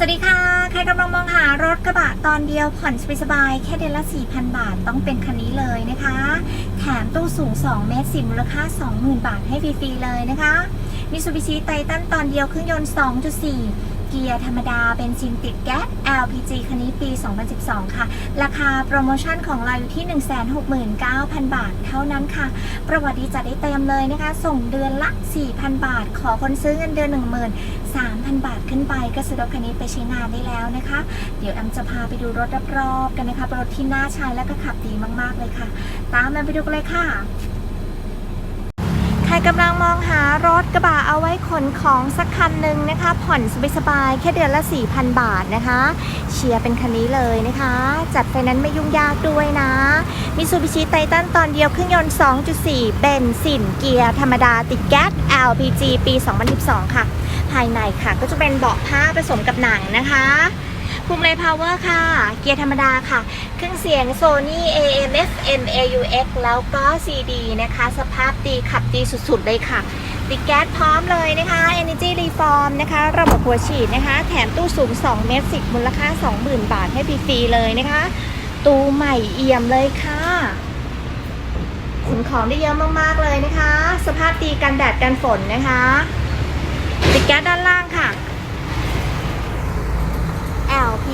สวัสดีค่ะ ใครกำลังมองหารถกระบะตอนเดียวผ่อนสบายๆแค่เดือนละ 4,000 บาทต้องเป็นคันนี้เลยนะคะ แถมตู้สูง 2 เมตรสิมูลค่า 20,000 บาทให้ฟรีๆเลยนะคะมิซูบิชิไททันตอนเดียวเครื่องยนต์ 2.4 เกียร์ธรรมดาเบนซินติดแก๊ส LPG คันนี้ปี 2012 ค่ะ ราคาโปรโมชั่นของเราอยู่ที่ 169,000 บาทเท่านั้นค่ะ ประวัติจัดได้เต็มเลยนะคะ ส่งเดือนละ 4,000 บาท ขอคนซื้อเงินเดือน 13,000 บาทขึ้นไป ก็ซื้อรถคันนี้ไปใช้งานได้แล้วนะคะ เดี๋ยวแอมจะพาไปดูรถรอบๆกันนะคะรถที่น่าใช้และก็ขับดีมากๆเลยค่ะ ตามแอมไปดูกันเลยค่ะ กำลังมองหารถกระบะเอาไว้ขนของสักคันหนึ่งนะคะ ผ่อนสบายๆแค่เดือนละ 4,000 บาทนะคะ เชียร์เป็นคันนี้เลยนะคะ จัดไฟนั้นไม่ยุ่งยากด้วยนะมิซูบิชิไททันตอนเดียวเครื่องยนต์ 2.4 เบนซินเกียร์ธรรมดาติดแก๊ส LPG ปี 2012 ค่ะ ภายในค่ะก็จะเป็นเบาะผ้าผสมกับหนังนะคะ ภูมิเลพาวเวอร์ค่ะ เกียร์ธรรมดาค่ะ เครื่องเสียง Sony AM FM AUX แล้วก็ CD นะคะ สภาพดีขับดีสุดๆเลยค่ะ ติดแก๊สพร้อมเลยนะคะ Energy Reform นะคะ ระบบหัวฉีดนะคะ แถมตู้สูง 2 เมตร 10 มูลค่า 20,000 บาทให้ฟรีๆเลยนะคะ ตู้ใหม่เอี่ยมเลยค่ะขนของได้เยอะมากๆเลยนะคะ สภาพดีกันแดดกันฝนนะคะติดแก๊สด้านล่าง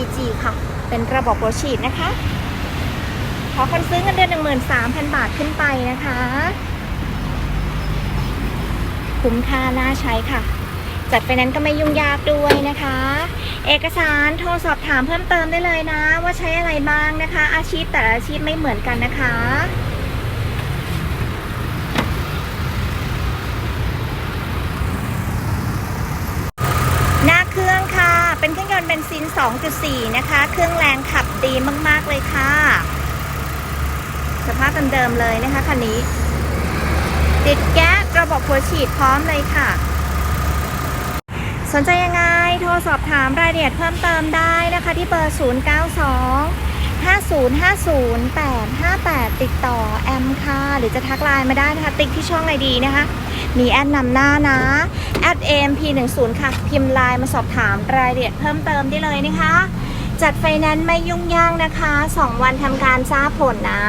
PG ค่ะ เป็นระบบหัวฉีดนะคะ ขอคนซื้อเงินเดือน 13,000 บาทขึ้นไปนะคะ คุ้มค่าน่าใช้ค่ะ จัดไปนั้นก็ไม่ยุ่งยากด้วยนะคะ เอกสารโทรสอบถามเพิ่มเติมได้เลยนะ ว่าใช้อะไรบ้างนะคะ อาชีพแต่ละอาชีพไม่เหมือนกันนะคะ หน้าเครื่องค่ะ เป็นเครื่องยนต์เบนซิน 2.4 นะคะ เครื่องแรงขับดีมาก ๆ เลยค่ะ สภาพเดิมๆเลยนะคะคันนี้ ติดแก๊สระบบหัวฉีดพร้อมเลยค่ะ สนใจยังไง โทรสอบถามรายละเอียดเพิ่มเติมได้นะคะที่เบอร์ 092 5050858 ติดต่อแอมค่ะ หรือจะทักไลน์มาได้นะคะ ติ๊กที่ช่องไอดีนะคะ มีแอดนำหน้านะแอด AMP10 ค่ะ พิมพ์ไลน์มาสอบถามรายละเอียดเพิ่มเติมได้เลยนะคะ จัดไฟแนนซ์ไม่ยุ่งยากนะคะ 2 วันทำการทราบผลนะ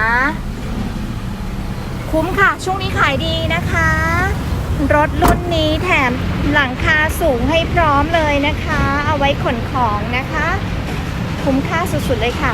คุ้มค่ะ ช่วงนี้ขายดีนะคะ รถรุ่นนี้แถมหลังคาสูงให้พร้อมเลยนะคะ เอาไว้ขนของนะคะ คุ้มค่าสุดๆเลยค่ะ